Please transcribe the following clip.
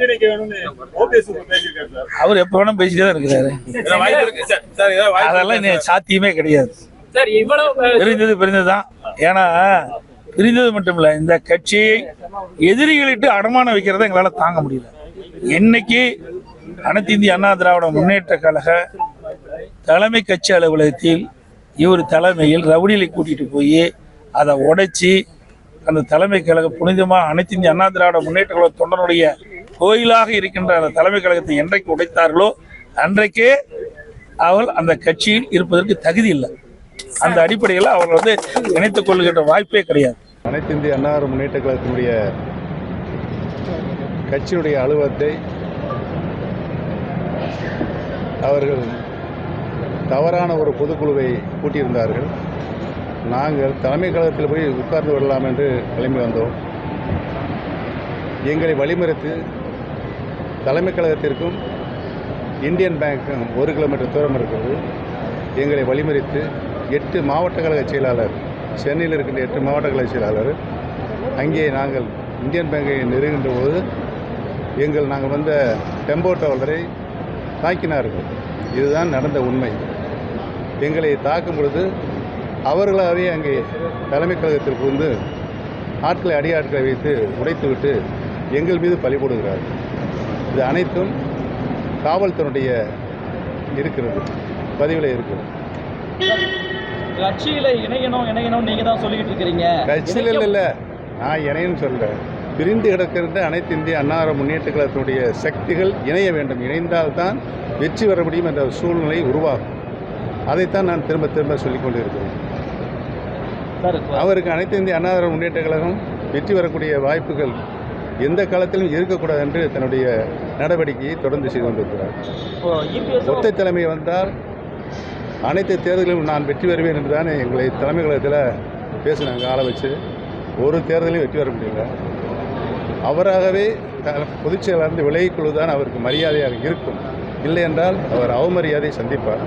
ஒன்றிணைக்க வேணும்னு ஓபிஎஸ் பேசியிருக்காரு சார். அவர் எப்போ வேணா பேசிட்டே தான் இருக்கிறாரு அதெல்லாம் சாத்தியமே கிடையாது. சார் இவ்வளவு பிரிந்தது பிரிந்தது தான் ஏன்னா பிரிந்தது மட்டும் இல்ல இந்த கட்சியை எதிரிகளிட்டு அடமானம் வைக்கிறத எங்களால தாங்க முடியல. என்னைக்கு அனைத்து இந்திய அண்ணா திராவிட முன்னேற்ற கழக தலைமை கட்சி அலுவலகத்தில் இவர் தலைமையில் ரவுடிகளை கூட்டிட்டு போய் அதை உடைச்சி அந்த தலைமை கழக புனிதமாக அனைத்து இந்திய அண்ணா திராவிட முன்னேற்ற கழக தொண்டனுடைய கோயிலாக இருக்கின்ற அந்த தலைமை கழகத்தை என்றைக்கு உடைத்தார்களோ அன்றைக்கே அவர்கள் அந்த கட்சியில் இருப்பதற்கு தகுதி இல்லை. அந்த அடிப்படையில் அவர்கள் வந்து இணைத்துக் கொள்கின்ற வாய்ப்பே கிடையாது. அனைத்து இந்திய அண்ணா முன்னேற்ற கழகத்தினுடைய கட்சியுடைய அலுவலத்தை அவர்கள் தவறான ஒரு பொதுக்குழுவை கூட்டியிருந்தார்கள். நாங்கள் தலைமை கழகத்தில் போய் உட்கார்ந்து விடலாம் என்று கிளம்பி வந்தோம். எங்களை வழிமறித்து தலைமை கழகத்திற்கும் இந்தியன் பேங்க்கும் ஒரு கிலோமீட்டர் தூரம் இருக்கிறது. எங்களை வழிமறித்து எட்டு மாவட்ட கழக செயலாளர் சென்னையில் இருக்கின்ற எட்டு மாவட்ட கழக செயலாளர் அங்கே நாங்கள் இந்தியன் பேங்கை நெருங்கின்ற போது எங்கள் நாங்கள் வந்த டெம்போ டவலரை தாக்கினார்கள். இதுதான் நடந்த உண்மை. எங்களை தாக்கும் பொழுது அவர்களாகவே அங்கே தலைமை கழகத்திற்கு வந்து ஆட்களை அடியாட்களை வைத்து உடைத்துவிட்டு எங்கள் மீது பழி போடுகிறார்கள். இது அனைத்தும் காவல்துறையுடைய இருக்கிறது. பதிவில் இருக்கிறது கட்சியில இணையணும் இணையணும் நீங்க தான் சொல்லிட்டு இருக்கிறீங்க. கட்சியில் இல்லை இல்லை. நான் இணையன்னு சொல்ல பிரிந்து கிடக்கின்ற அனைத்து இந்திய அன்னார முன்னேற்ற கழகத்தினுடைய சக்திகள் இணைய வேண்டும். இணைந்தால்தான் வெற்றி பெற முடியும் என்ற சூழ்நிலை உருவாகும். அதைத்தான் நான் திரும்ப திரும்ப சொல்லிக் கொண்டிருக்கிறேன். சார் அவருக்கு அனைத்து இந்திய திராவிட முன்னேற்ற கழகம் வெற்றி பெறக்கூடிய வாய்ப்புகள் எந்த காலத்திலும் இருக்கக்கூடாது என்று தன்னுடைய நடவடிக்கையை தொடர்ந்து செய்து கொண்டிருக்கிறார். ஒற்றை தலைமை வந்தால் அனைத்து தேர்தலிலும் நான் வெற்றி பெறுவேன் என்று தானே எங்களை தலைமை கழகத்தில் பேசினாங்க ஆளை வச்சு. ஒரு தேர்தலையும் வெற்றி பெற முடியல. அவராகவே பொதுச் செயலாளர் விலகிக் கொள்வதுதான் அவருக்கு மரியாதையாக இருக்கும். இல்லை என்றால் அவர் அவமரியாதை சந்திப்பார்.